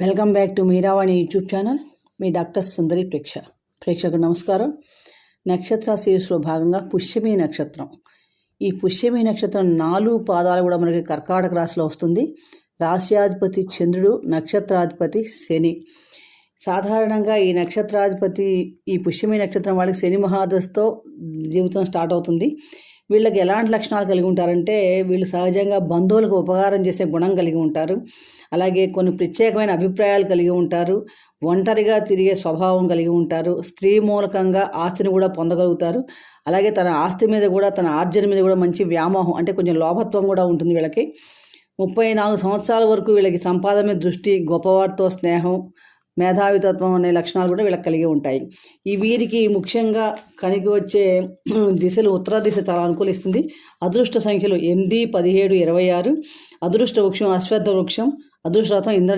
Welcome back to Meeravani YouTube channel me doctor Sundari ప్రేక్ష. ప్రేక్షకు నమస్కారం. నక్షత్ర సిరీస్లో భాగంగా పుష్యమి నక్షత్రం. ఈ పుష్యమి నక్షత్రం నాలుగు పాదాలు కూడా మనకి కర్కాటక రాశిలో వస్తుంది. రాశ్యాధిపతి చంద్రుడు నక్షత్రాధిపతి శని. సాధారణంగా ఈ నక్షత్రాధిపతి ఈ పుష్యమి నక్షత్రం వాళ్ళకి శని మహాదశతో జీవితం స్టార్ట్ అవుతుంది. వీళ్ళకి ఎలాంటి లక్షణాలు కలిగి ఉంటారంటే వీళ్ళు సహజంగా బంధువులకు ఉపకారం చేసే గుణం కలిగి ఉంటారు. అలాగే కొన్ని ప్రత్యేకమైన అభిప్రాయాలు కలిగి ఉంటారు. ఒంటరిగా తిరిగే స్వభావం కలిగి ఉంటారు. స్త్రీ మూలకంగా ఆస్తిని కూడా పొందగలుగుతారు. అలాగే తన ఆస్తి మీద కూడా తన ఆర్జన మీద కూడా మంచి వ్యామోహం అంటే కొంచెం లోభత్వం కూడా ఉంటుంది వీళ్ళకి. ముప్పై నాలుగు సంవత్సరాల వరకు వీళ్ళకి సంపాదన మీద దృష్టి గొప్పవారితో స్నేహం మేధావితత్వం అనే లక్షణాలు కూడా వీళ్ళకి కలిగి ఉంటాయి. ఈ వీరికి ముఖ్యంగా కనికి వచ్చే దిశలు ఉత్తర దిశ చాలా అనుకూలిస్తుంది. అదృష్ట సంఖ్యలు ఎనిమిది పదిహేడు ఇరవై ఆరు. అదృష్ట వృక్షం అశ్వత్థ వృక్షం అదృష్టరథం ఇంద్ర